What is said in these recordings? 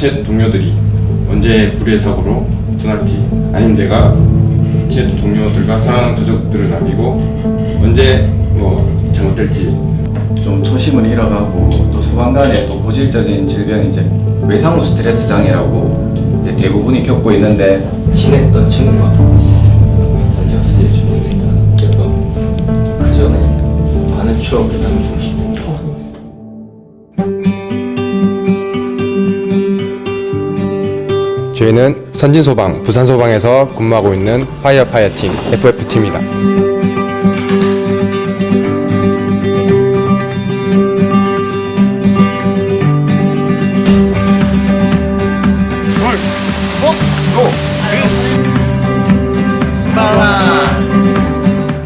옛 동료들이 언제 불의의 사고로 떠날지 아니면 내가 옛 동료들과 사랑하는 가족들을 남기고 언제 뭐 잘못될지 좀 초심을 잃어가고 또 소방관의 또 고질적인 질병이 이제 외상후 스트레스 장애라고 이제 대부분이 겪고 있는데 친했던 친구가 언제 없을지 모르겠다. 그래서 그 전에 많은 추억을 남기고 저희는 선진소방, 부산소방에서 근무하고 있는 파이어파이어팀 FF팀입니다.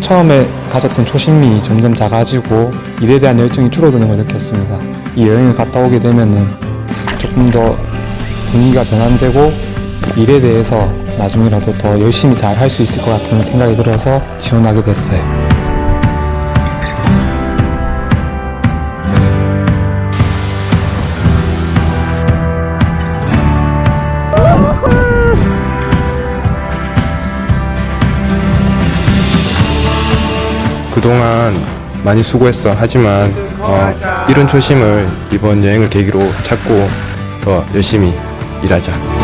처음에 가졌던 초심이 점점 작아지고 일에 대한 열정이 줄어드는 걸 느꼈습니다. 이 여행을 갔다 오게 되면은 조금 더 분위기가 변환되고 일에 대해서 나중이라도 더 열심히 잘 할 수 있을 것 같은 생각이 들어서 지원하게 됐어요. 그동안 많이 수고했어. 하지만 어, 이런 초심을 이번 여행을 계기로 찾고 더 열심히 일하자.